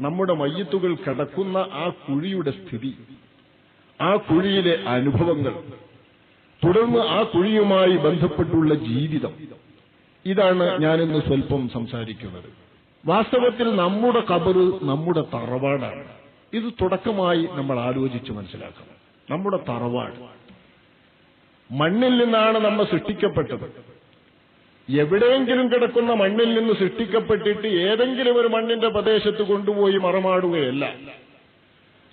നമ്മുടെ മയ്യത്തുകൾ കിടക്കുന്ന ആ കുഴിയുടെ സ്ഥിതി ആ കുഴിയിലെ അനുഭവങ്ങൾ തുടർന്ന് ആ കുഴിയുമായി ബന്ധപ്പെട്ടുള്ള ജീവിതം. ഇതാണ് ഞാനിന്ന് സ്വല്പം സംസാരിക്കുന്നത്. വാസ്തവത്തിൽ നമ്മുടെ കബറ് നമ്മുടെ തറവാടാണ്. ഇത് തുടക്കമായി നമ്മൾ ആലോചിച്ച് മനസ്സിലാക്കണം. നമ്മുടെ തറവാട്. മണ്ണിൽ നിന്നാണ് നമ്മൾ സൃഷ്ടിക്കപ്പെട്ടത്. എവിടെയെങ്കിലും കിടക്കുന്ന മണ്ണിൽ നിന്ന് സൃഷ്ടിക്കപ്പെട്ടിട്ട് ഏതെങ്കിലും ഒരു മണ്ണിന്റെ പ്രദേശത്ത് കൊണ്ടുപോയി മറമാടുകയല്ല.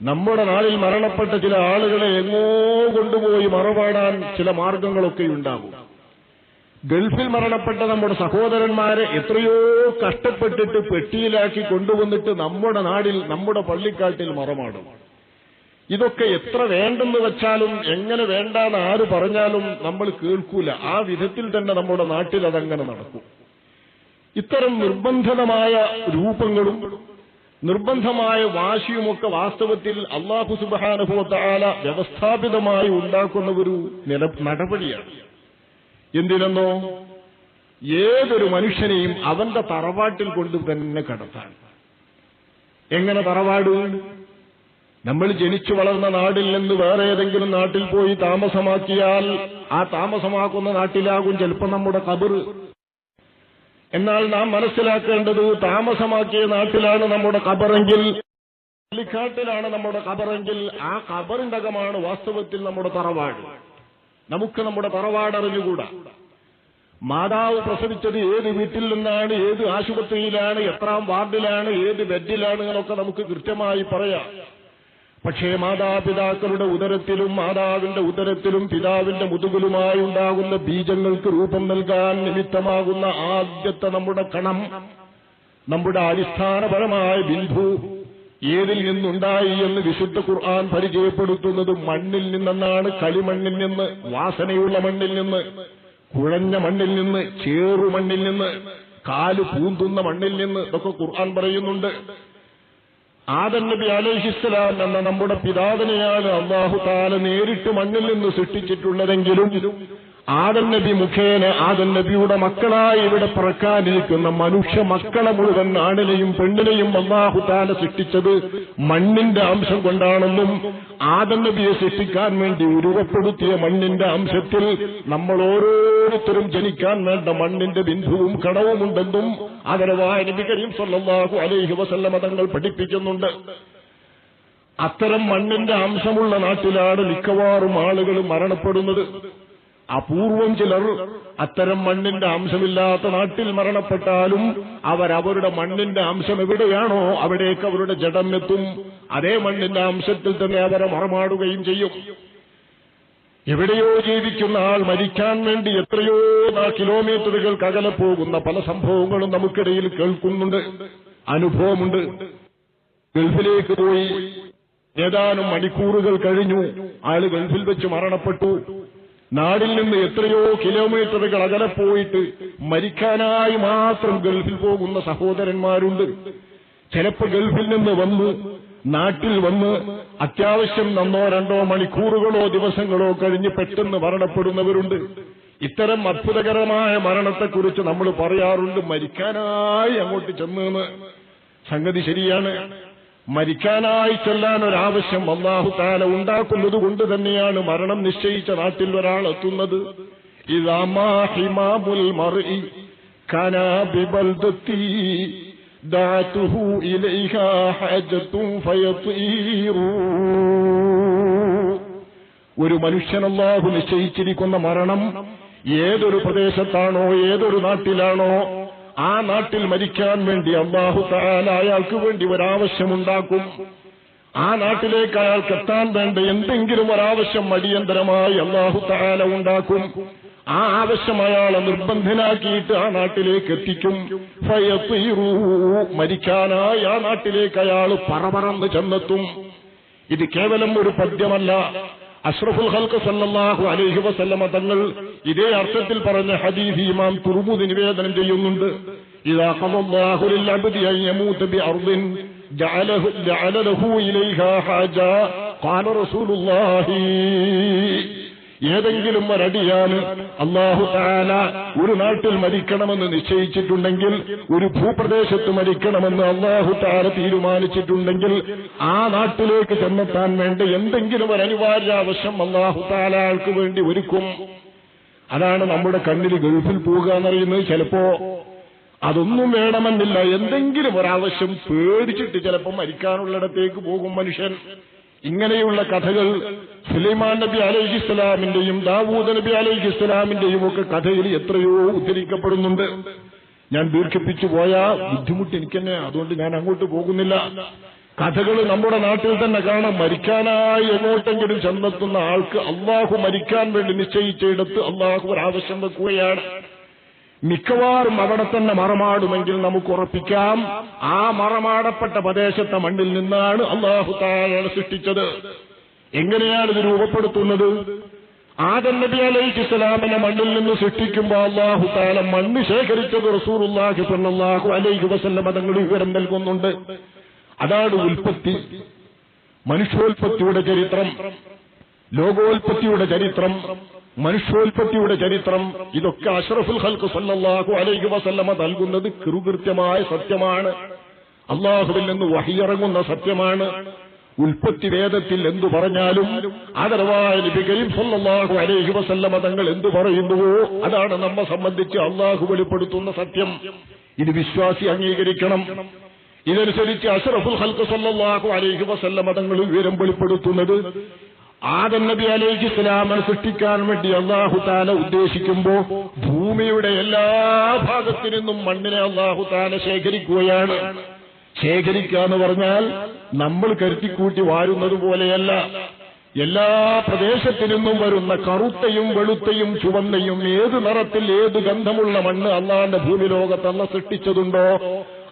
നമ്മുടെ നാളിൽ മരണപ്പെട്ട ചില ആളുകളെ എങ്ങോ കൊണ്ടുപോയി മറപാടാൻ ചില മാർഗങ്ങളൊക്കെ ഉണ്ടാകും. ഗൾഫിൽ മരണപ്പെട്ട നമ്മുടെ സഹോദരന്മാരെ എത്രയോ കഷ്ടപ്പെട്ടിട്ട് പെട്ടിയിലാക്കി കൊണ്ടുവന്നിട്ട് നമ്മുടെ നാടിൽ നമ്മുടെ പള്ളിക്കാട്ടിൽ മറമാടും. ഇതൊക്കെ എത്ര വേണ്ടെന്ന് വെച്ചാലും എങ്ങനെ വേണ്ടാന്ന് ആര് പറഞ്ഞാലും നമ്മൾ കേൾക്കൂല. ആ വിധത്തിൽ തന്നെ നമ്മുടെ നാട്ടിൽ അതങ്ങനെ നടക്കും. ഇത്തരം നിർബന്ധമായ രൂപങ്ങളും നിർബന്ധമായ വാശിയുമൊക്കെ വാസ്തവത്തിൽ അള്ളാഹു സുബാനുഭവത്താല വ്യവസ്ഥാപിതമായി ഉണ്ടാക്കുന്ന ഒരു നടപടിയാണ്. എന്തിനെന്നോ? ഏതൊരു മനുഷ്യനെയും അവന്റെ തറവാട്ടിൽ കൊണ്ട് തന്നെ കടത്താൻ. എങ്ങനെ തറവാട്? നമ്മൾ ജനിച്ചു വളർന്ന നാടിൽ നിന്ന് വേറെ ഏതെങ്കിലും നാട്ടിൽ പോയി താമസമാക്കിയാൽ ആ താമസമാക്കുന്ന നാട്ടിലാകും ചിലപ്പോൾ നമ്മുടെ കബർ എന്നാൽ നാം മനസ്സിലാക്കേണ്ടത് താമസമാക്കിയ നാട്ടിലാണ് നമ്മുടെ കബറെങ്കിൽ പള്ളിക്കാട്ടിലാണ് നമ്മുടെ കബറെങ്കിൽ ആ കബറിന്റെ അകമാണ് വാസ്തവത്തിൽ നമ്മുടെ തറവാട്. നമുക്ക് നമ്മുടെ തറവാട് അറിഞ്ഞുകൂടാ. മാതാവ് പ്രസവിച്ചത് ഏത് വീട്ടിൽ നിന്നാണ് ഏത് ആശുപത്രിയിലാണ് എത്രാം വാർഡിലാണ് ഏത് ബെഡിലാണ് എന്നൊക്കെ നമുക്ക് കൃത്യമായി പറയാം. പക്ഷേ മാതാപിതാക്കളുടെ ഉദരത്തിലും മാതാവിന്റെ ഉദരത്തിലും പിതാവിന്റെ മുതുകിലുമായി ഉണ്ടാകുന്ന ബീജങ്ങൾക്ക് രൂപം നൽകാൻ നിമിത്തമാകുന്ന ആദ്യത്തെ നമ്മുടെ കണം നമ്മുടെ അടിസ്ഥാനപരമായ ബിന്ദു ഏതിൽ നിന്നുണ്ടായി എന്ന് വിശുദ്ധ ഖുർആൻ പരിചയപ്പെടുത്തുന്നത് മണ്ണിൽ നിന്നെന്നാണ് കളിമണ്ണിൽ നിന്ന് വാസനയുള്ള മണ്ണിൽ നിന്ന് കുഴഞ്ഞ മണ്ണിൽ നിന്ന് ചേറു മണ്ണിൽ നിന്ന് കാൽ പൂന്തുന്ന മണ്ണിൽ നിന്ന് ഇതൊക്കെ ഖുർആൻ പറയുന്നുണ്ട്. ആദൻ നബി അലൈഹിസ്സലാം എന്ന നമ്മുടെ പിതാവിനെയാണ് അള്ളാഹു താല നേരിട്ട് മണ്ണിൽ നിന്ന് സൃഷ്ടിച്ചിട്ടുള്ളതെങ്കിലും ആദൻ നബി മുഖേന ആദൻ നബിയുടെ മക്കളായി ഇവിടെ പറക്കാനിരിക്കുന്ന മനുഷ്യ മക്കളെ മുഴുവൻ ആണിനെയും പെണ്ണിനെയും അള്ളാഹു താല സൃഷ്ടിച്ചത് മണ്ണിന്റെ അംശം കൊണ്ടാണെന്നും ആദൻ നബിയെ സൃഷ്ടിക്കാൻ വേണ്ടി ഉരുവപ്പെടുത്തിയ മണ്ണിന്റെ അംശത്തിൽ നമ്മൾ ഓരോരുത്തരും ജനിക്കാൻ വേണ്ട മണ്ണിന്റെ ബിന്ദുവും കടവുമുണ്ടെന്നും ആദരവായ നബി കരീം സ്വല്ലല്ലാഹു അലൈഹി വസല്ലമ തങ്ങൾ പഠിപ്പിക്കുന്നുണ്ട്. അത്തരം മണ്ണിന്റെ അംശമുള്ള നാട്ടിലാണ് മിക്കവാറും ആളുകൾ മരണപ്പെടുന്നത്. അപൂർവം ചിലർ അത്തരം മണ്ണിന്റെ അംശമില്ലാത്ത നാട്ടിൽ മരണപ്പെട്ടാലും അവരവരുടെ മണ്ണിന്റെ അംശം എവിടെയാണോ അവിടേക്ക് അവരുടെ ജഡം എത്തും. അതേ മണ്ണിന്റെ അംശത്തിൽ തന്നെ അവരെ മറമാടുകയും ചെയ്യും. എവിടെയോ ജീവിക്കുന്ന ആൾ മരിക്കാൻ വേണ്ടി എത്രയോ കിലോമീറ്ററുകൾക്ക് അകലെ പോകുന്ന പല സംഭവങ്ങളും നമുക്കിടയിൽ കേൾക്കുന്നുണ്ട് അനുഭവമുണ്ട്. ഗൾഫിലേക്ക് പോയി. ഏതാനും മണിക്കൂറുകൾ കഴിഞ്ഞു. ആൾ ഗൾഫിൽ വെച്ച് മരണപ്പെട്ടു. നാടിൽ നിന്ന് എത്രയോ കിലോമീറ്ററുകൾ അകലെ പോയിട്ട് മരിക്കാനായി മാത്രം ഗൾഫിൽ പോകുന്ന സഹോദരന്മാരുണ്ട്. ചിലപ്പോൾ ഗൾഫിൽ നിന്ന് വന്ന് നാട്ടിൽ വന്ന് അത്യാവശ്യം നന്നോ രണ്ടോ മണിക്കൂറുകളോ ദിവസങ്ങളോ കഴിഞ്ഞ് പെട്ടെന്ന് മരണപ്പെടുന്നവരുണ്ട്. ഇത്തരം അത്ഭുതകരമായ മരണത്തെക്കുറിച്ച് നമ്മൾ പറയാറുണ്ട്. മരിക്കാനായി അങ്ങോട്ട് ചെന്നെന്ന്. സംഗതി ശരിയാണ്. മരിക്കാനായി ചെല്ലാൻ ഒരാവശ്യം അള്ളാഹു താല ഉണ്ടാക്കുന്നത് കൊണ്ട് തന്നെയാണ് മരണം നിശ്ചയിച്ച നാട്ടിൽ ഒരാൾ എത്തുന്നത്. ഒരു മനുഷ്യനല്ലാഹു നിശ്ചയിച്ചിരിക്കുന്ന മരണം ഏതൊരു പ്രദേശത്താണോ ഏതൊരു നാട്ടിലാണോ ആ നാട്ടിൽ മരിക്കാൻ വേണ്ടി അള്ളാഹു താല അയാൾക്ക് വേണ്ടി ഒരാവശ്യമുണ്ടാക്കും. ആ നാട്ടിലേക്ക് അയാൾക്ക് എത്താൻ വേണ്ട എന്തെങ്കിലും ഒരാവശ്യം അടിയന്തരമായി അള്ളാഹു താല ഉണ്ടാക്കും. ആ ആവശ്യം അയാളെ നിർബന്ധനാക്കിയിട്ട് ആ നാട്ടിലേക്ക് എത്തിക്കും. മരിക്കാനായി ആ നാട്ടിലേക്ക് അയാൾ പറപറന്ന് ചെന്നെത്തും. ഇത് കേവലം ഒരു പദ്യമല്ല. അഷ്റഫുൽ ഹൽക്ക് സല്ലല്ലാഹു അലൈഹി വസല്ലമ തങ്ങൾ ഇതേ അർത്ഥത്തിൽ പറഞ്ഞ ഹദീസ് ഇമാം തുർമുദ് നിവേദനം ചെയ്യുന്നുണ്ട്. ഖദല്ലാഹു ലിൽ അബ്ദി അൻ യമൂത ബി അർദിൻ ജഅലഹു ജഅല ലഹു ഇലൈഹാ ഹാജ ഖാല റസൂലുള്ളാഹി ഏതെങ്കിലും ഒരടിയാൽ അള്ളാഹു താല ഒരു നാട്ടിൽ മരിക്കണമെന്ന് നിശ്ചയിച്ചിട്ടുണ്ടെങ്കിൽ ഒരു ഭൂപ്രദേശത്ത് മരിക്കണമെന്ന് അള്ളാഹു താല തീരുമാനിച്ചിട്ടുണ്ടെങ്കിൽ ആ നാട്ടിലേക്ക് ചെന്നെത്താൻ വേണ്ട എന്തെങ്കിലും ഒരു അനിവാര്യ ആവശ്യം അള്ളാഹു താല ആൾക്ക് വേണ്ടി ഒരുക്കും. അതാണ് നമ്മുടെ കണ്ണിൽ ഗൾഫിൽ പോവുക എന്നറിയുന്നത് ചിലപ്പോ. അതൊന്നും വേണമെന്നില്ല. എന്തെങ്കിലും ഒരാവശ്യം പേടിച്ചിട്ട് ചിലപ്പോൾ മരിക്കാനുള്ളിടത്തേക്ക് പോകും മനുഷ്യൻ. ഇങ്ങനെയുള്ള കഥകൾ സുലൈമാൻ നബി അലൈഹി ഇസ്ലാമിന്റെയും ദാവൂദ് നബി അലൈഹി ഇസ്ലാമിന്റെയും ഒക്കെ കഥയിൽ എത്രയോ ഉദ്ധരിക്കപ്പെടുന്നുണ്ട്. ഞാൻ ദീർഘിപ്പിച്ചു പോയ ബുദ്ധിമുട്ട് എനിക്ക് തന്നെ അതുകൊണ്ട് ഞാൻ അങ്ങോട്ട് പോകുന്നില്ല. കഥകൾ നമ്മുടെ നാട്ടിൽ തന്നെ കാണാം. മരിക്കാനായി എങ്ങോട്ടെങ്കിലും ചെന്നെത്തുന്ന ആൾക്ക് അള്ളാഹു മരിക്കാൻ വേണ്ടി നിശ്ചയിച്ചിടത്ത് അള്ളാഹു ഒരാവശ്യം വെക്കുകയാണ്. മിക്കവാറും അവിടെ തന്നെ മറമാടുമെങ്കിൽ നമുക്ക് ഉറപ്പിക്കാം. ആ മറമാടപ്പെട്ട പ്രദേശത്തെ മണ്ണിൽ നിന്നാണ് അള്ളാഹു താഴെ സൃഷ്ടിച്ചത്. എങ്ങനെയാണ് ഇത് രൂപപ്പെടുത്തുന്നത്? ആദം നബി അലൈഹി ഇസ്ലാമിനെ മണ്ണിൽ നിന്ന് സൃഷ്ടിക്കുമ്പോൾ അള്ളാഹു താല മണ്ണ് ശേഖരിച്ചത് റസൂറുല്ലാഹി സല്ലാഹു അലൈഹി വസല്ല മതങ്ങൾ വിവരം നൽകുന്നുണ്ട്. അതാണ് ഉൽപ്പത്തി. മനുഷ്യോൽപ്പത്തിയുടെ ചരിത്രം. ലോകോൽപ്പത്തിയുടെ ചരിത്രം. മനുഷ്യോൽപ്പത്തിയുടെ ചരിത്രം ഇതൊക്കെ അഷറഫുൽ ഹൽക്ക് സല്ലാഹു അലൈഹി വസല്ലമ നൽകുന്നത് കൃകൃത്യമായ സത്യമാണ്. അള്ളാഹുവിൽ നിന്ന് വഹിയിറങ്ങുന്ന സത്യമാണ്. ഉൽപ്പത്തി വേദത്തിൽ എന്തു പറഞ്ഞാലും ആദരവായ ലിപികയും സല്ലല്ലാഹു അലൈഹി വസല്ലമ തങ്ങൾ എന്തു പറയുന്നുവോ അതാണ് നമ്മെ സംബന്ധിച്ച് അള്ളാഹു വെളിപ്പെടുത്തുന്ന സത്യം. ഇത് വിശ്വാസി അംഗീകരിക്കണം. ഇതനുസരിച്ച് അഷറഫുൽ ഹൽക്ക് സല്ലല്ലാഹു അലൈഹി വസല്ലമ തങ്ങൾ വിവരം വെളിപ്പെടുത്തുന്നത് ആദം നബി അലൈഹി ഇസ്ലാമിനെ സൃഷ്ടിക്കാൻ വേണ്ടി അള്ളാഹു താല ഉദ്ദേശിക്കുമ്പോ ഭൂമിയുടെ എല്ലാ ഭാഗത്തു നിന്നും മണ്ണിനെ അള്ളാഹു താല ശേഖരിക്കുകയാണ്. ശേഖരിക്കുക എന്ന് പറഞ്ഞാൽ നമ്മൾ കരുത്തിക്കൂട്ടി വാരുന്നത് പോലെയല്ല. എല്ലാ പ്രദേശത്തു നിന്നും വരുന്ന കറുത്തയും വെളുത്തയും ചുവന്നയും ഏത് നിറത്തിൽ ഏത് ഗന്ധമുള്ള മണ്ണ് അള്ളാന്റെ ഭൂമി ലോകത്തല്ല സൃഷ്ടിച്ചതുണ്ടോ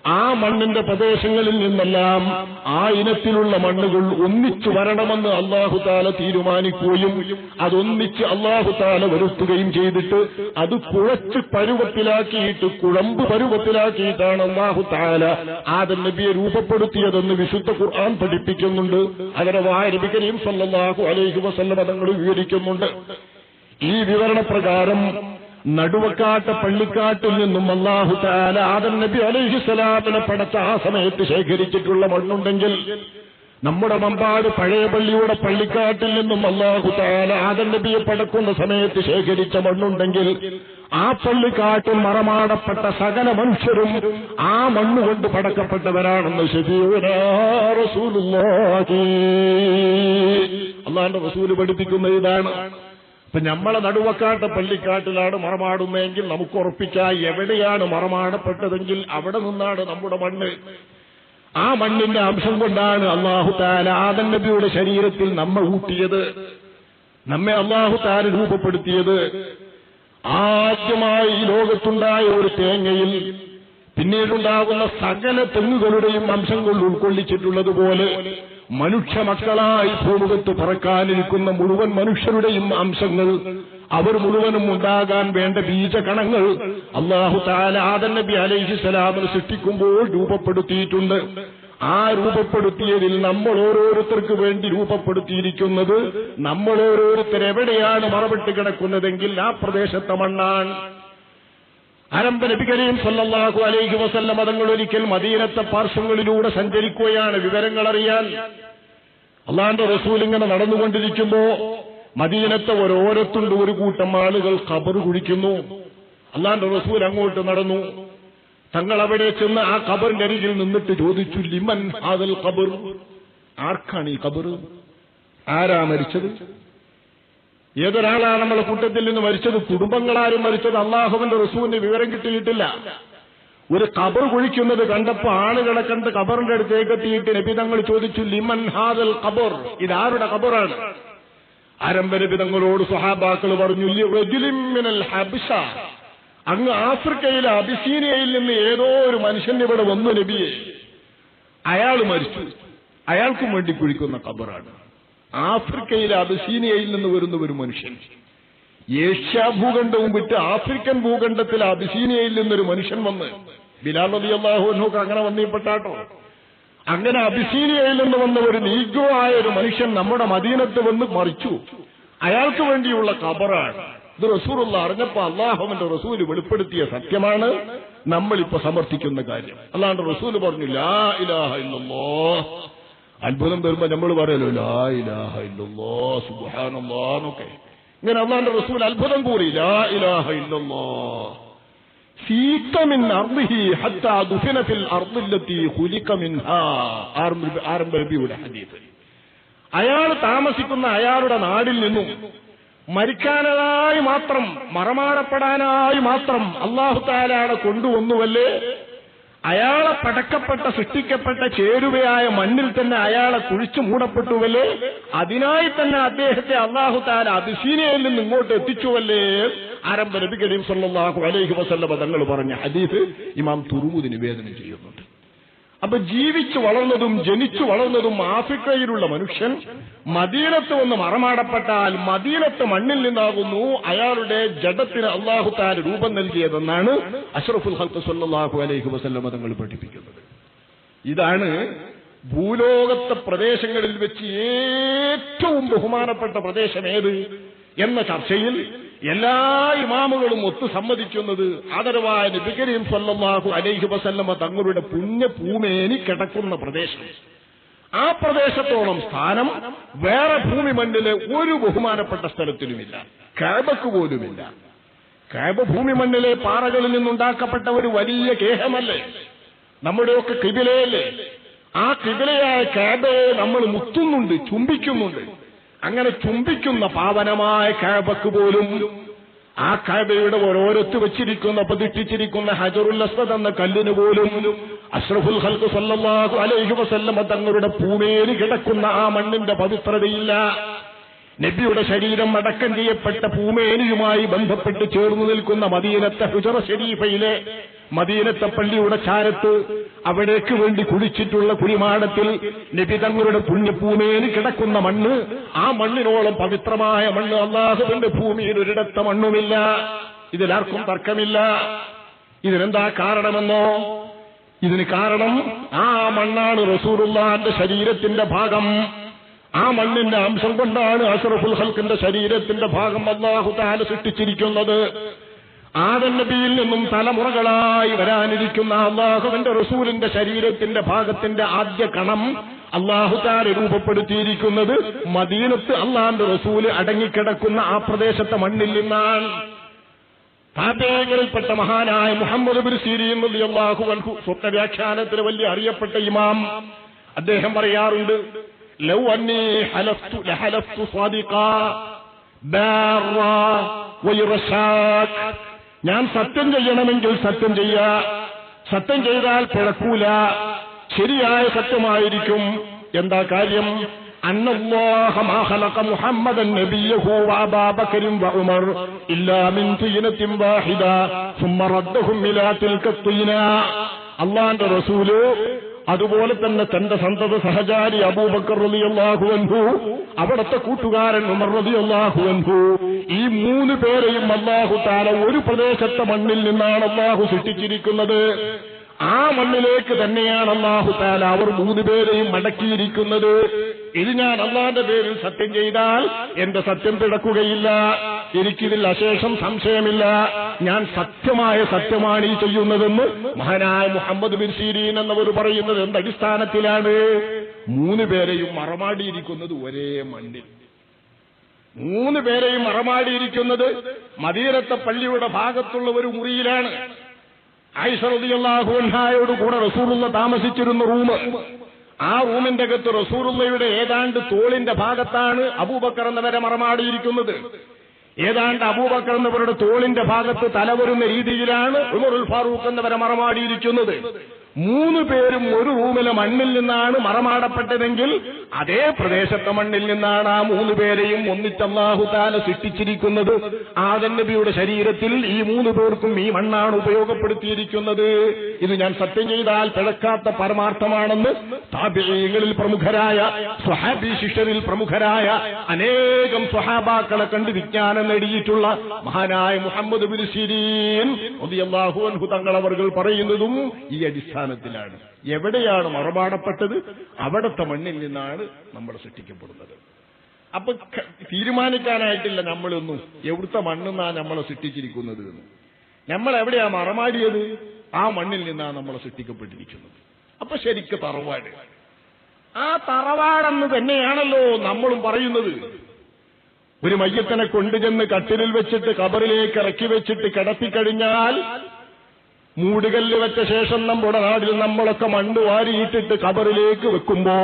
ആ മണ്ണിന്റെ പ്രദേശങ്ങളിൽ നിന്നെല്ലാം ആ ഇനത്തിലുള്ള മണ്ണുകൾ ഒന്നിച്ചു വരണമെന്ന് അള്ളാഹുതാല തീരുമാനിക്കുകയും അതൊന്നിച്ച് അള്ളാഹുതാല വരുത്തുകയും ചെയ്തിട്ട് അത് കുഴച്ച് പരുവത്തിലാക്കിയിട്ട് കുഴമ്പ് പരുവത്തിലാക്കിയിട്ടാണ് അള്ളാഹുതാല ആദം നബിയെ രൂപപ്പെടുത്തിയതെന്ന് വിശുദ്ധ ഖുർആൻ പഠിപ്പിക്കുന്നുണ്ട്. അങ്ങനെ വായ കരീം സല്ലല്ലാഹു അലൈഹി വസല്ല പദങ്ങൾ വിവരിക്കുന്നുണ്ട്. ഈ വിവരണപ്രകാരം നടുവക്കാട്ട് പള്ളിക്കാട്ടിൽ നിന്നും അള്ളാഹു താല ആദം നബി അലൈഹി സ്വലാമിനെ പടച്ച ആ സമയത്ത് ശേഖരിച്ചിട്ടുള്ള മണ്ണുണ്ടെങ്കിൽ നമ്മുടെ മമ്പാട് പഴയ പള്ളിയുടെ പള്ളിക്കാട്ടിൽ നിന്നും അള്ളാഹു താല ആദം നബിയെ പടക്കുന്ന സമയത്ത് ശേഖരിച്ച മണ്ണുണ്ടെങ്കിൽ ആ പള്ളിക്കാട്ടിൽ മറമാടപ്പെട്ട സകല മനുഷ്യരും ആ മണ്ണുകൊണ്ട് പടക്കപ്പെട്ടവരാണെന്ന് അള്ളാന്റെ റസൂൽ പഠിപ്പിക്കുന്ന ഇതാണ്. ഇപ്പൊ നമ്മളെ നടുവക്കാട്ട് പള്ളിക്കാട്ടിലാണ് മറമാടുന്നതെങ്കിൽ നമുക്ക് ഉറപ്പിച്ചാൽ എവിടെയാണ് മറമാടപ്പെട്ടതെങ്കിൽ അവിടെ നിന്നാണ് നമ്മുടെ മണ്ണ്. ആ മണ്ണിന്റെ അംശം കൊണ്ടാണ് അള്ളാഹു താല ആദൻ നബിയുടെ ശരീരത്തിൽ നമ്മെ ഊട്ടിയത്. നമ്മെ അള്ളാഹു താല രൂപപ്പെടുത്തിയത്. ആദ്യമായി ഈ ലോകത്തുണ്ടായ ഒരു തേങ്ങയിൽ പിന്നീടുണ്ടാകുന്ന സകല തെങ്ങുകളുടെയും അംശങ്ങൾ ഉൾക്കൊള്ളിച്ചിട്ടുള്ളതുപോലെ മനുഷ്യ മക്കളായി ഭൂമുഖത്ത് പറക്കാനിരിക്കുന്ന മുഴുവൻ മനുഷ്യരുടെയും അംശങ്ങൾ അവർ മുഴുവനും ഉണ്ടാകാൻ വേണ്ട ബീജകണങ്ങൾ അള്ളാഹു താല ആദൻ നബി അലൈഹി സ്വലാമിന് സൃഷ്ടിക്കുമ്പോൾ രൂപപ്പെടുത്തിയിട്ടുണ്ട്. ആ രൂപപ്പെടുത്തിയതിൽ നമ്മൾ ഓരോരുത്തർക്ക് വേണ്ടി രൂപപ്പെടുത്തിയിരിക്കുന്നത് നമ്മൾ ഓരോരുത്തർ എവിടെയാണ് മറവിട്ട് കിടക്കുന്നതെങ്കിൽ ആ പ്രദേശത്തെ മണ്ണാണ് ആരംഭ കരീം സല്ലല്ലാഹു അലൈഹി വസല്ലം മതങ്ങൾ ഒരിക്കൽ മദീനത്തെ പാർശ്വങ്ങളിലൂടെ സഞ്ചരിക്കുകയാണ് വിവരങ്ങൾ അറിയാൻ അള്ളാന്റെ റസൂൽ ഇങ്ങനെ നടന്നുകൊണ്ടിരിക്കുമ്പോ മദീനത്തെ ഓരോരത്തുണ്ട് ഒരു കൂട്ടം ആളുകൾ ഖബർ കുഴിക്കുന്നു. അള്ളാന്റെ റസൂൽ അങ്ങോട്ട് നടന്നു. തങ്ങൾ അവിടെ ചെന്ന് ആ ഖബറിന്റെ അരികിൽ നിന്നിട്ട് ചോദിച്ചു ലിമൻ ഹാദൽ ഖബർ? ആർക്കാണ് ഈ ഖബർ? ആരാ മരിച്ചത്? ഏതൊരാളാണ് നമ്മളെ കൂട്ടത്തിൽ നിന്ന് മരിച്ചത്? കുടുംബങ്ങളാരും മരിച്ചത് അള്ളാഹുവിന്റെ റസൂവിന്റെ വിവരം കിട്ടിയിട്ടില്ല. ഒരു കബർ കുഴിക്കുന്നത് കണ്ടപ്പോ ആളുകളെ കണ്ട് കബറിന്റെ അടുത്തേക്ക് എത്തിയിട്ട് നബിതങ്ങൾ ചോദിച്ചു ലിമൻ ഹാദൽ കബർ ഇതാരുടെ കബറാണ് ആരംഭരബിതങ്ങളോട് സുഹാബാക്കൾ പറഞ്ഞു അങ്ങ് ആഫ്രിക്കയിലെ അബിസീനിയയിൽ നിന്ന് ഏതോ ഒരു മനുഷ്യൻ ഇവിടെ വന്നു നബിയെ. അയാൾ മരിച്ചു. അയാൾക്കും വേണ്ടി കുഴിക്കുന്ന കബറാണ് ആഫ്രിക്കയിലെ അബിസീനിയയിൽ നിന്ന് വരുന്ന ഒരു മനുഷ്യൻ. ഏഷ്യ ഭൂഖണ്ഡവും വിട്ട് ആഫ്രിക്കൻ ഭൂഖണ്ഡത്തിൽ അബിസീനിയയിൽ നിന്നൊരു മനുഷ്യൻ വന്ന് ബിലാൽ അലി അള്ളാഹുനോക്ക് അങ്ങനെ വന്നിപ്പെട്ടാട്ടോ. അങ്ങനെ അബിസീനിയയിൽ നിന്ന് വന്ന ഒരു നീഗോ ആയ ഒരു മനുഷ്യൻ നമ്മുടെ മദീനത്ത് വന്ന് മറിച്ചു അയാൾക്ക് വേണ്ടിയുള്ള കബറാണ് ഇത് റസൂറുള്ള അറിഞ്ഞപ്പോ അള്ളാഹുവിന്റെ റസൂൽ വെളിപ്പെടുത്തിയ സത്യമാണ്. നമ്മളിപ്പോ സമർത്ഥിക്കുന്ന കാര്യം. അല്ലാണ്ട് റസൂൽ പറഞ്ഞു ലാ ഇലാഹ ഇല്ലല്ലോ. അത്ഭുതം വരുമ്പോ നമ്മൾ പറയലോ ലാ ഇലാഹ എന്നൊക്കെ. ഇങ്ങനെ അള്ളാന്റെ റസൂൽ അത്ഭുതം കൂറി ലാ ഇലാഹ അയാൾ താമസിക്കുന്ന അയാളുടെ നാടിൽ നിന്നും മരിക്കാനായി മാത്രം മറമാടപ്പെടാനായി മാത്രം അള്ളാഹു താലാണ് കൊണ്ടുവന്നുവല്ലേ? അയാളെ പടക്കപ്പെട്ട സൃഷ്ടിക്കപ്പെട്ട ചേരുവയായ മണ്ണിൽ തന്നെ അയാളെ കുഴിച്ചു മൂടപ്പെട്ടുവല്ലേ? അതിനായി തന്നെ അദ്ദേഹത്തെ അള്ളാഹു താര അതിശീനയിൽ നിന്ന് ഇങ്ങോട്ട് എത്തിച്ചുവല്ലേ? ആരംഭ നബി കരീം സല്ലാഹു അലൈഹി വസല്ല തങ്ങൾ പറഞ്ഞ ഹദീസ് ഇമാം തുറുമുദ് നിവേദനം ചെയ്യുന്നുണ്ട്. അപ്പൊ ജീവിച്ചു വളർന്നതും ജനിച്ചു വളർന്നതും ആഫ്രിക്കയിലുള്ള മനുഷ്യൻ മദീനത്ത് വന്ന് മറമാടപ്പെട്ടാൽ മദീനത്ത് മണ്ണിൽ നിന്നാകുന്നു. അയാളുടെ ജഡത്തിന് അള്ളാഹു താൻ രൂപം നൽകിയതെന്നാണ് അഷ്റഫുൽ ഹൽത്ത് സല്ലാഹു അലൈഹി വസല്ലമ തങ്ങൾ പഠിപ്പിക്കുന്നത്. ഇതാണ് ഭൂലോകത്തെ പ്രദേശങ്ങളിൽ വെച്ച് ഏറ്റവും ബഹുമാനപ്പെട്ട പ്രദേശം ഏത്? എന്ന ചർച്ചയിൽ എല്ലാ ഇമാമുകളും ഒത്തു സമ്മതിക്കുന്നത് ആദരവായ നബി കരീം സല്ലല്ലാഹു അലൈഹി വസല്ലമ തങ്ങളുടെ പുണ്യ പൂമേനി കിടക്കുന്ന പ്രദേശം. ആ പ്രദേശത്തോളം സ്ഥാനം വേറെ ഭൂമി മണ്ണിലെ ഒരു ബഹുമാനപ്പെട്ട സ്ഥലത്തിനുമില്ല കാബക്ക് പോലുമില്ല. കാബ ഭൂമി മണ്ണിലെ പാറകളിൽ നിന്നുണ്ടാക്കപ്പെട്ട ഒരു വലിയ കേഹമല്ലേ നമ്മുടെയൊക്കെ കിബിലയല്ലേ? ആ കിബിലയായ കാബയെ നമ്മൾ മുത്തുന്നുണ്ട് ചുംബിക്കുന്നുണ്ട്. അങ്ങനെ ചുംബിക്കുന്ന പാവനമായ കാബക്ക് പോലും ആ കാബയുടെ ഓരോരത്ത് വെച്ചിരിക്കുന്ന പ്രതിഷ്ഠിച്ചിരിക്കുന്ന ഹജറുൽ അസ്വദ് എന്ന കല്ലിന് പോലും അഷ്റഫുൽ ഹൽക്ക് സല്ലാഹു അലൈഹി വസല്ലമ തങ്ങളുടെ പൂമേരി കിടക്കുന്ന ആ മണ്ണിന്റെ പവിത്രതയില്ല. നബിയുടെ ശരീരം അടക്കം ചെയ്യപ്പെട്ട പൂമേനിയുമായി ബന്ധപ്പെട്ട് ചേർന്നു നിൽക്കുന്ന മദീനത്തെ ഹുജറ ഷരീഫയിലെ മദീനത്തെ പള്ളിയുടെ ചാരത്ത് അവിടേക്ക് വേണ്ടി കുടിച്ചിട്ടുള്ള കുരിമാടത്തിൽ നബി തങ്ങളുടെ പുണ്യഭൂമിയിൽ കിടക്കുന്ന മണ്ണ് ആ മണ്ണിനോളം പവിത്രമായ മണ്ണ് അള്ളാഹുവിന്റെ ഭൂമിയിൽ ഒരിടത്ത മണ്ണുമില്ല. ഇതിലാർക്കും തർക്കമില്ല. ഇതിനെന്താ കാരണമെന്നോ? ഇതിന് കാരണം ആ മണ്ണാണ് റസൂറുള്ള ശരീരത്തിന്റെ ഭാഗം. ആ മണ്ണിന്റെ അംശം കൊണ്ടാണ് അഷറഫുൽ ഹൽക്കിന്റെ ശരീരത്തിന്റെ ഭാഗം അള്ളാഹു താല സൃഷ്ടിച്ചിരിക്കുന്നത്. ആദൻ നബിയിൽ നിന്നും തലമുറകളായി വരാനിരിക്കുന്ന അള്ളാഹുവിന്റെ റസൂലിന്റെ ശരീരത്തിന്റെ ഭാഗത്തിന്റെ ആദ്യ കണം അള്ളാഹു താല രൂപപ്പെടുത്തിയിരിക്കുന്നത് മദീനത്ത് അള്ളാഹിന്റെ റസൂൽ അടങ്ങിക്കിടക്കുന്ന ആ പ്രദേശത്തെ മണ്ണിൽ നിന്നാണ്. താപേകരിൽപ്പെട്ട മഹാനായ മുഹമ്മദ് ബിൻ സീരീൻ അള്ളാഹു അൻഹു സ്വപ്ന വ്യാഖ്യാനത്തിന് വലിയ അറിയപ്പെട്ട ഇമാം. അദ്ദേഹം പറയാറുണ്ട് ലൗ അന്നി ഹലഫ്തു ലഹലഫ്തു സ്വാദിഖാ ബാറാ വയറശാക് ഞാൻ സത്യം ചെയ്യണമെങ്കിൽ സത്യം ചെയ്യാ സത്യം ചെയ്താൽ പിഴക്കൂല ശരിയായ സത്യമായിരിക്കും എന്താ കാര്യം أن الله ما خلق محمدا نبيه وأبا بكر وعمر إلا من طينة واحدة ثم ردهم إلى تلك الطينة الله عند رسوله അതുപോലെ തന്നെ തന്റെ സന്തത സഹചാരി അബൂബക്കർ റളിയല്ലാഹു അൻഹു അവിടുത്തെ കൂട്ടുകാരൻ ഉമർ റളിയല്ലാഹു അൻഹു. ഈ മൂന്ന് പേരെയും അള്ളാഹു താര ഒരു പ്രദേശത്തെ മണ്ണിൽ നിന്നാണ് അള്ളാഹു സൃഷ്ടിച്ചിരിക്കുന്നത്. ആ മണ്ണിലേക്ക് തന്നെയാണ് അള്ളാഹു താല അവർ മൂന്ന് പേരെയും മടക്കിയിരിക്കുന്നത്. ഇത് ഞാൻ അള്ളാന്റെ പേരിൽ സത്യം ചെയ്താൽ എന്റെ സത്യം പിടക്കുകയില്ല. എനിക്കിതിൽ അശേഷം സംശയമില്ല. ഞാൻ സത്യമായ സത്യമാണ് ഈ ചെയ്യുന്നതെന്ന് മഹാനായ മുഹമ്മദ് ബിൻ സീരീൻ എന്നവർ പറയുന്നത് എന്തടിസ്ഥാനത്തിലാണ് മൂന്ന് പേരെയും മറമാടിയിരിക്കുന്നത് ഒരേ മണ്ണിൽ. മൂന്ന് പേരെയും മറമാടിയിരിക്കുന്നത് മദീരത്തെ പള്ളിയുടെ ഭാഗത്തുള്ള ഒരു മുറിയിലാണ്. ഐഷറദിയല്ലാഹുൻഹായോട് കൂടെ റസൂറുള്ള താമസിച്ചിരുന്ന റൂം. ആ റൂമിന്റെ അകത്ത് റസൂറുള്ളയുടെ ഏതാണ്ട് തോളിന്റെ ഭാഗത്താണ് അബൂബക്കർ എന്നവരെ മറമാടിയിരിക്കുന്നത്. ഏതാണ്ട് അബൂബക്കർ എന്നവരുടെ തോളിന്റെ ഭാഗത്ത് തലവരുന്ന രീതിയിലാണ് ഉമറുൽ ഫാറൂഖ് എന്നവരെ മറമാടിയിരിക്കുന്നത്. മൂന്ന് പേരും ഒരു റൂമിലെ മണ്ണിൽ നിന്നാണ് മറമാടപ്പെട്ടതെങ്കിൽ അതേ പ്രദേശത്തെ മണ്ണിൽ നിന്നാണ് ആ മൂന്ന് പേരെയും ഒന്നിച്ചാഹുതാല സൃഷ്ടിച്ചിരിക്കുന്നത്. ആദൻ നബിയുടെ ശരീരത്തിൽ ഈ മൂന്ന് പേർക്കും ഈ മണ്ണാണ് ഉപയോഗപ്പെടുത്തിയിരിക്കുന്നത്. ഇത് ഞാൻ സത്യം ചെയ്താൽ പിഴക്കാത്ത പരമാർത്ഥമാണെന്ന് താപ്യങ്ങളിൽ പ്രമുഖരായ സ്വഹാബി ശിഷ്യരിൽ പ്രമുഖരായ അനേകം സ്വഹാബാക്കളെ കണ്ട് വിജ്ഞാനം നേടിയിട്ടുള്ള മഹാനായ മുഹമ്മദ് ബിൻ സിരീൻ തങ്ങൾ അവർ പറയുന്നതും ഈ അടിസ്ഥാനത്തിലാണ് എവിടെയാണ് മറുപാടപ്പെട്ടത്? അവിടത്തെ മണ്ണിൽ നിന്നാണ് നമ്മൾ സൃഷ്ടിക്കപ്പെടുന്നത്. അപ്പൊ തീരുമാനിക്കാനായിട്ടില്ല നമ്മളൊന്നും. എവിടുത്തെ മണ്ണെന്നാണ് നമ്മളെ സൃഷ്ടിച്ചിരിക്കുന്നത് എന്ന്. നമ്മൾ എവിടെയാ മറമാടിയത്? ആ മണ്ണിൽ നിന്നാണ് നമ്മളെ സൃഷ്ടിക്കപ്പെട്ടിരിക്കുന്നത്. അപ്പൊ ശരിക്ക് തറവാട്. ആ തറവാടെന്ന് തന്നെയാണല്ലോ നമ്മളും പറയുന്നത്. ഒരു മയ്യത്തിനെ കൊണ്ടുചെന്ന് കട്ടിലിൽ വെച്ചിട്ട് കബറിലേക്ക് ഇറക്കി വെച്ചിട്ട് കിടത്തിക്കഴിഞ്ഞാൽ മൂടുകല്ല് വെച്ച ശേഷം നമ്മുടെ നാട്ടിൽ നമ്മളൊക്കെ മണ്ണ് വാരിയിട്ടിട്ട് കബറിലേക്ക് വെക്കുമ്പോ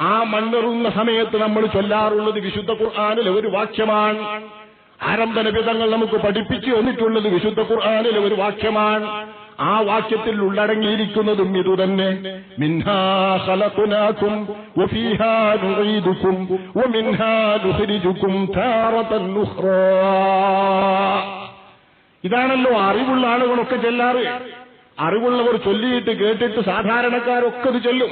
ആ മണ്ണെറുന്ന സമയത്ത് നമ്മൾ ചൊല്ലാറുള്ളത് വിശുദ്ധ ഖുർആാനിലെ ഒരു വാക്യമാണ്. ആരംഭന വിധങ്ങൾ നമുക്ക് പഠിപ്പിച്ചു വന്നിട്ടുള്ളത് വിശുദ്ധ ഖുർആാനിലെ ഒരു വാക്യമാണ്. ആ വാക്യത്തിൽ ഉള്ളടങ്ങിയിരിക്കുന്നതും ഇതുതന്നെ മിൻഹാ ഇതാണല്ലോ അറിവുള്ള ആളുകളൊക്കെ ചെല്ലാറ്. അറിവുള്ളവർ ചൊല്ലിയിട്ട് കേട്ടിട്ട് സാധാരണക്കാരൊക്കെ ഇത് ചൊല്ലും.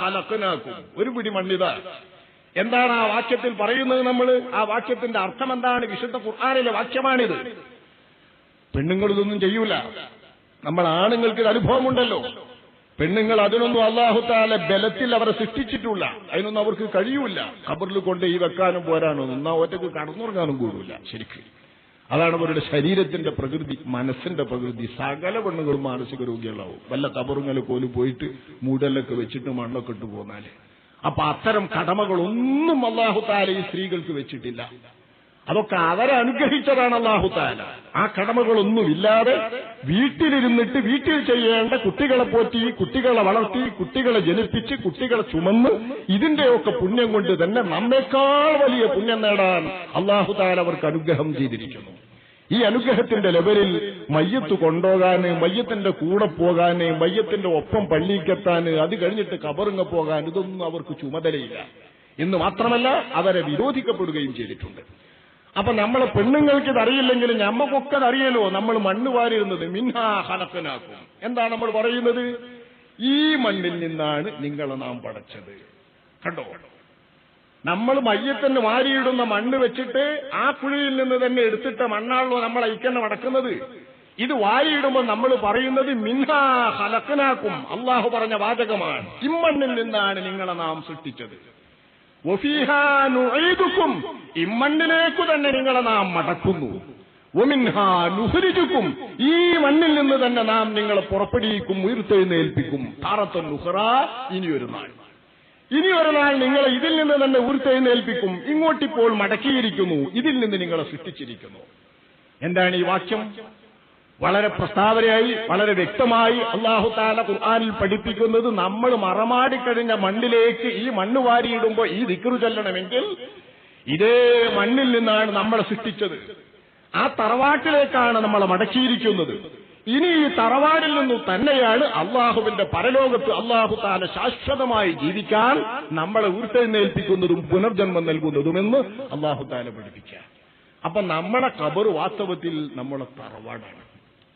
ഹലക്കനാക്കും. ഒരു പിടി മണ്ണിത. എന്താണ് ആ വാക്യത്തിൽ പറയുന്നത് നമ്മൾ ആ വാക്യത്തിന്റെ അർത്ഥം എന്താണ് വിശുദ്ധ ഖുർആാനിലെ വാക്യമാണിത്. പെണ്ണുങ്ങൾ ഇതൊന്നും ചെയ്യൂല. നമ്മൾ ആണുങ്ങൾക്ക് അനുഭവമുണ്ടല്ലോ. പെണ്ണുങ്ങൾ അതിനൊന്നും അള്ളാഹുത്താല ബലത്തിൽ അവരെ സൃഷ്ടിച്ചിട്ടില്ല അതിനൊന്നും അവർക്ക് കഴിയൂല. ഖബറിൽ കൊണ്ട് ഈ വെക്കാനും പോരാനോ ഒന്നാ. ഒറ്റയ്ക്ക് കടന്നുറങ്ങാനും കൂടില്ല ശരിക്കും. അതാണ് അവരുടെ ശരീരത്തിന്റെ പ്രകൃതി മനസ്സിന്റെ പ്രകൃതി. സകല പെണ്ണുകളും മാനസിക രോഗികളാവും. വല്ല തപറുങ്ങൽ പോലും പോയിട്ട് മൂടലൊക്കെ വെച്ചിട്ട് മണ്ണൊക്കെ ഇട്ട് പോന്നാൽ. അപ്പൊ അത്തരം കടമകളൊന്നും അള്ളാഹുത്താല ഈ സ്ത്രീകൾക്ക് വെച്ചിട്ടില്ല. അതൊക്കെ അവരെ അനുഗ്രഹിച്ചതാണ് അള്ളാഹുത്താല. ആ കടമകളൊന്നുമില്ലാതെ വീട്ടിലിരുന്നിട്ട് വീട്ടിൽ ചെയ്യേണ്ട കുട്ടികളെ പോറ്റി കുട്ടികളെ വളർത്തി കുട്ടികളെ ജനിപ്പിച്ച് കുട്ടികളെ ചുമന്ന് ഇതിന്റെയൊക്കെ പുണ്യം കൊണ്ട് തന്നെ നമ്മേക്കാൾ വലിയ പുണ്യം നേടാൻ അള്ളാഹുതാല അവർക്ക് അനുഗ്രഹം ചെയ്തിരിക്കുന്നു. ഈ അനുഗ്രഹത്തിന്റെ ലെവലിൽ മയ്യത്ത് കൊണ്ടുപോകാന് മയ്യത്തിന്റെ കൂടെ പോകാന് മയ്യത്തിന്റെ ഒപ്പം പള്ളിക്കെത്താന് അത് കഴിഞ്ഞിട്ട് കബറുങ്ങ പോകാൻ ഇതൊന്നും അവർക്ക് ചുമതലയില്ല. എന്ന് മാത്രമല്ല അവരെ വിരോധിക്കപ്പെടുകയും ചെയ്തിട്ടുണ്ട്. അപ്പൊ നമ്മളെ പെണ്ണുങ്ങൾക്ക് ഇതറിയില്ലെങ്കിലും നമ്മക്കൊക്കെ അറിയലോ നമ്മൾ മണ്ണ് വാരിയിരുന്നത് ഹലക്കനാക്കും. എന്താണ് നമ്മൾ പറയുന്നത്? ഈ മണ്ണിൽ നിന്നാണ് നിങ്ങളെ നാം പടച്ചത്. കണ്ടോ? നമ്മൾ മയ്യത്തിന് വാരിയിടുന്ന മണ്ണ് വെച്ചിട്ട് ആ കുഴിയിൽ നിന്ന് തന്നെ എടുത്തിട്ട മണ്ണാണല്ലോ നമ്മൾ ഐക്യന്നെ നടക്കുന്നത്. ഇത് വാരിയിടുമ്പോൾ നമ്മൾ പറയുന്നത് മിന്നാ ഹലക്കനാക്കും. അള്ളാഹു പറഞ്ഞ വാചകമാണ്. ഇമ്മണ്ണിൽ നിന്നാണ് നിങ്ങളെ നാം സൃഷ്ടിച്ചത്. ഇമ്മണ്ണിലേക്കു തന്നെ നിങ്ങളെ നാം മടക്കുന്നു. നുഹരിജുക്കും ഈ മണ്ണിൽ നിന്ന് തന്നെ നാം നിങ്ങളെ പുറപ്പെടുവിക്കും ഉയർത്തെഴുന്നേൽപ്പിക്കും താറത്തൻ നുഹറ ഇനിയൊരു നാൾ. ഇനി ഒരു നാൾ നിങ്ങളെ ഇതിൽ നിന്ന് തന്നെ ഉയർത്തെഴുന്നേൽപ്പിക്കും ഇങ്ങോട്ടിപ്പോൾ മടക്കിയിരിക്കുന്നു. ഇതിൽ നിന്ന് നിങ്ങളെ സൃഷ്ടിച്ചിരിക്കുന്നു. എന്താണ് ഈ വാക്യം? വളരെ പ്രസ്താവനയായി വളരെ വ്യക്തമായി അള്ളാഹു താല ഖുർആാനിൽ പഠിപ്പിക്കുന്നത് നമ്മൾ മറമാടിക്കഴിഞ്ഞ മണ്ണിലേക്ക് ഈ മണ്ണ് വാരിയിടുമ്പോൾ ഈ ദിക്കറു ചൊല്ലണമെങ്കിൽ ഇതേ മണ്ണിൽ നിന്നാണ് നമ്മളെ സൃഷ്ടിച്ചത്. ആ തറവാട്ടിലേക്കാണ് നമ്മളെ മടക്കിയിരിക്കുന്നത്. ഇനി ഈ തറവാടിൽ നിന്നു തന്നെയാണ് അള്ളാഹുവിന്റെ പരലോകത്ത് അള്ളാഹു താല ശാശ്വതമായി ജീവിക്കാൻ നമ്മളെ ഉരുത്തെഴുന്നേൽപ്പിക്കുന്നതും പുനർജന്മം നൽകുന്നതുമെന്ന് അള്ളാഹു താല പഠിപ്പിക്കുക. അപ്പൊ നമ്മുടെ കബർ വാസ്തവത്തിൽ നമ്മളെ തറവാടാണ്.